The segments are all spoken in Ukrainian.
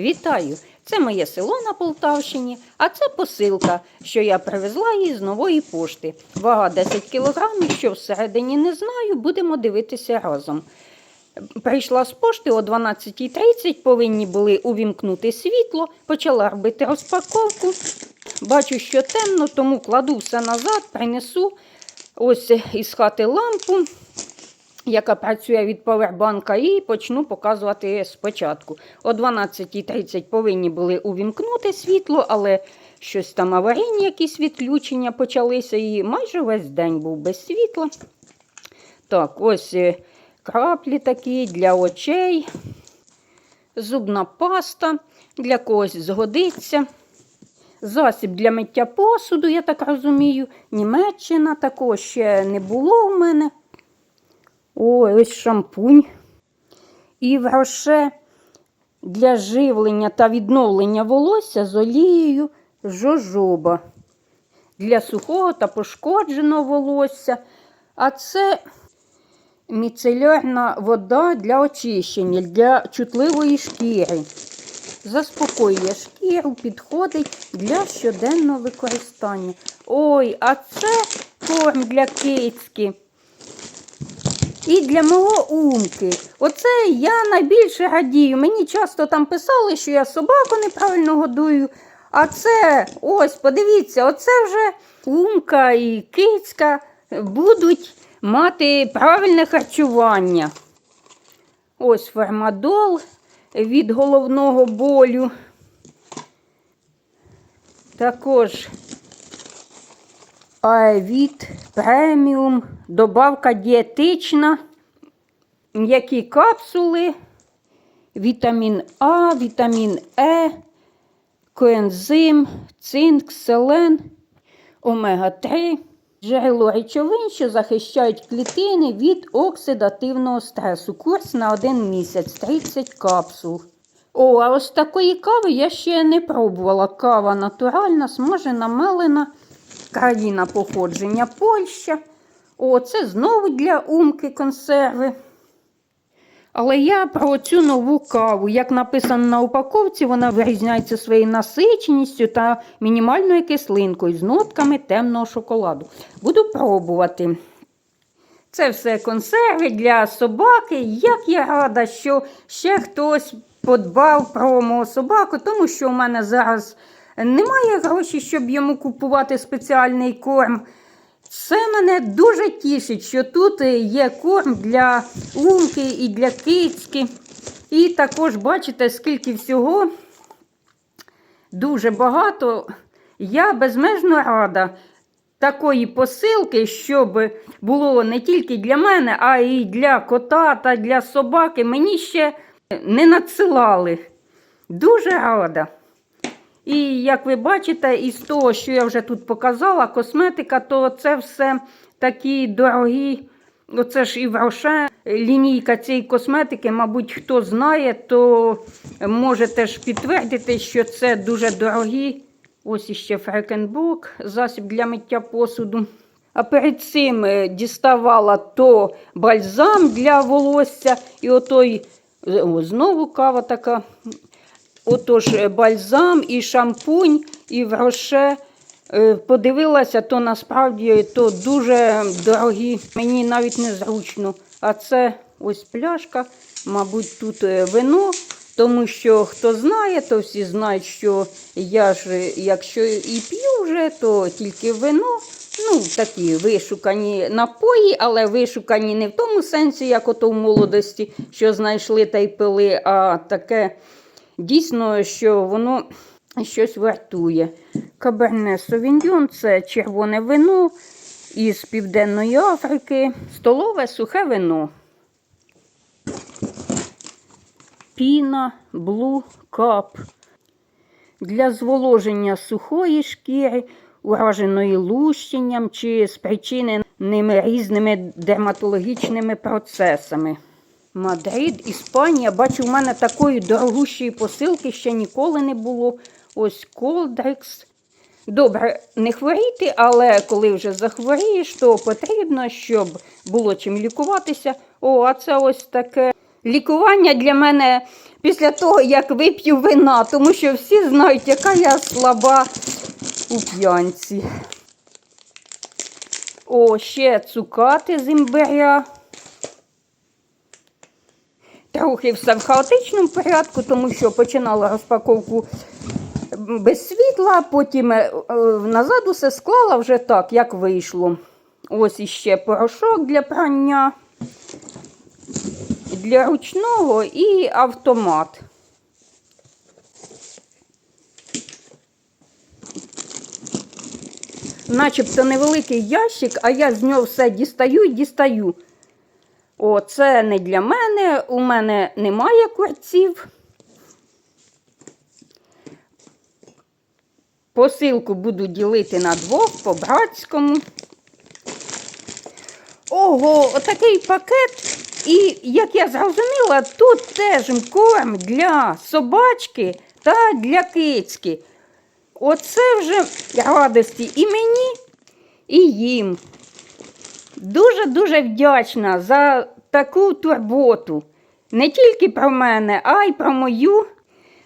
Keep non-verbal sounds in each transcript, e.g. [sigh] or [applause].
Вітаю! Це моє село на Полтавщині, а це посилка, що я привезла її з нової пошти. Вага 10 кілограмів, що всередині не знаю, будемо дивитися разом. Прийшла з пошти о 12.30, повинні були увімкнути світло, почала робити розпаковку. Бачу, що темно, тому кладу все назад, принесу ось із хати лампу яка працює від повербанка, і почну показувати спочатку. О 12.30 повинні були увімкнути світло, але щось там аварійні якісь відключення почалися, і майже весь день був без світла. Так, ось е, краплі такі для очей, зубна паста, для когось згодиться. Засіб для миття посуду, я так розумію. Німеччина такого ще не було в мене. Ой, ось шампунь. І вроше для живлення та відновлення волосся з олією жожоба. Для сухого та пошкодженого волосся. А це міцелярна вода для очищення, для чутливої шкіри. Заспокоює шкіру, підходить для щоденного використання. Ой, а це корм для кицьки. І для мого умки. Оце я найбільше радію. Мені часто там писали, що я собаку неправильно годую. А це, ось, подивіться, оце вже умка і кицька будуть мати правильне харчування. Ось фармадол від головного болю. Також Аевіт преміум, добавка дієтична, м'які капсули, вітамін А, вітамін Е, коензим, цинк, селен, омега-3, джерело речовин, що захищають клітини від оксидативного стресу. Курс на один місяць 30 капсул. О, а ось такої кави я ще не пробувала. Кава натуральна, смажена, мелена країна походження Польща. О, це знову для умки консерви. Але я про цю нову каву. Як написано на упаковці, вона вирізняється своєю насиченістю та мінімальною кислинкою з нотками темного шоколаду. Буду пробувати. Це все консерви для собаки. Як я рада, що ще хтось подбав про мого собаку, тому що у мене зараз немає грошей, щоб йому купувати спеціальний корм. Це мене дуже тішить, що тут є корм для умки і для кицьки. І також бачите, скільки всього дуже багато. Я безмежно рада такої посилки, щоб було не тільки для мене, а й для кота та для собаки. Мені ще не надсилали. Дуже рада. І як ви бачите, із того, що я вже тут показала, косметика, то це все такі дорогі. Оце ж і вроше лінійка цієї косметики, мабуть, хто знає, то може теж підтвердити, що це дуже дорогі. Ось іще Фрекенбург, засіб для миття посуду. А перед цим е, діставала то бальзам для волосся, і отой о, знову кава така. Отож, е, бальзам і шампунь, і вроше. Е, Подивилася, то насправді то дуже дорогі, мені навіть незручно. А це ось пляшка, мабуть, тут е, вино, тому що хто знає, то всі знають, що я ж, якщо і п'ю вже, то тільки вино. Ну, такі вишукані напої, але вишукані не в тому сенсі, як ото в молодості, що знайшли та й пили, а таке дійсно, що воно щось вартує. Каберне Совіньйон це червоне вино із Південної Африки, столове сухе вино. Піна, блу, кап. Для зволоження сухої шкіри, ураженої лущенням чи спричиненими різними дерматологічними процесами. Мадрид, Іспанія. Бачу, в мене такої дорогущої посилки ще ніколи не було. Ось Колдрекс. Добре, не хворіти, але коли вже захворієш, то потрібно, щоб було чим лікуватися. О, а це ось таке лікування для мене після того, як вип'ю вина, тому що всі знають, яка я слаба у п'янці. О, ще цукати з імбиря. Трохи все в хаотичному порядку, тому що починала розпаковку без світла, потім е, назад усе склала вже так, як вийшло. Ось іще порошок для прання, для ручного і автомат. Начебто невеликий ящик, а я з нього все дістаю і дістаю. О, це не для мене, у мене немає курців. Посилку буду ділити на двох по-братському. Ого, отакий пакет. І, як я зрозуміла, тут теж корм для собачки та для кицьки. Оце вже радості і мені, і їм. Дуже-дуже вдячна за таку турботу. Не тільки про мене, а й про мою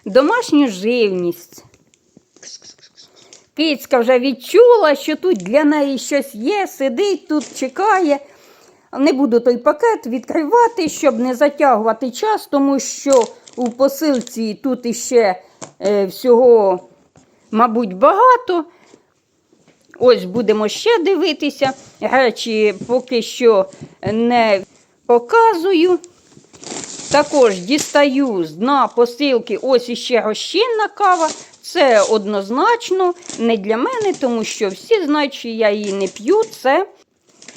домашню живність. Кицька вже відчула, що тут для неї щось є, сидить тут, чекає. Не буду той пакет відкривати, щоб не затягувати час, тому що у посилці тут іще е, всього, мабуть, багато. Ось будемо ще дивитися. Речі поки що не показую. Також дістаю з дна посилки ось іще розчинна кава. Це однозначно не для мене, тому що всі знають, що я її не п'ю. Це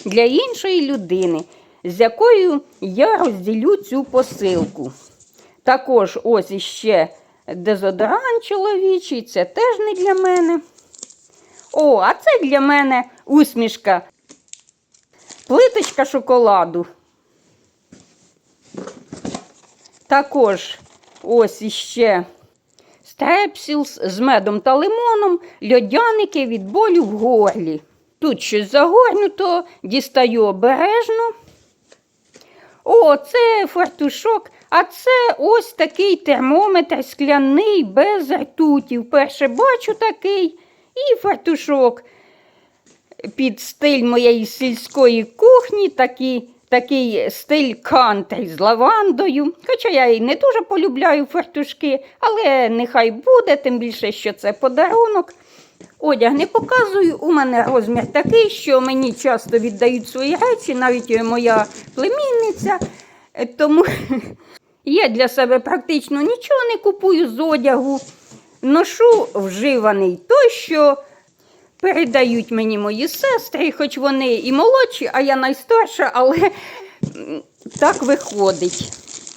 для іншої людини, з якою я розділю цю посилку. Також ось іще дезодорант чоловічий, це теж не для мене. О, а це для мене усмішка. Плиточка шоколаду. Також ось іще стрепсілс з медом та лимоном, льодяники від болю в горлі. Тут щось загорнуто, дістаю обережно. О, це фартушок, а це ось такий термометр скляний без ртуті. Вперше бачу такий. І фартушок під стиль моєї сільської кухні, такий, такий стиль кантри з лавандою. Хоча я і не дуже полюбляю фартушки, але нехай буде, тим більше, що це подарунок. Одяг не показую, у мене розмір такий, що мені часто віддають свої речі, навіть моя племінниця. Тому [laughs] я для себе практично нічого не купую з одягу. Ношу вживаний той, що передають мені мої сестри, хоч вони і молодші, а я найстарша, але так виходить.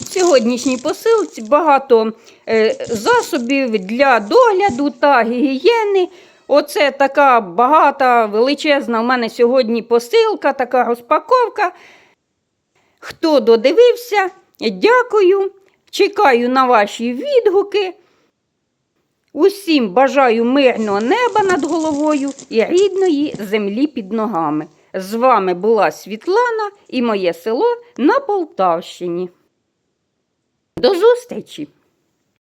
Сьогоднішній посилці багато е, засобів для догляду та гігієни. Оце така багата, величезна у мене сьогодні посилка, така розпаковка. Хто додивився, дякую. Чекаю на ваші відгуки. Усім бажаю мирного неба над головою і рідної землі під ногами. З вами була Світлана і моє село на Полтавщині. До зустрічі!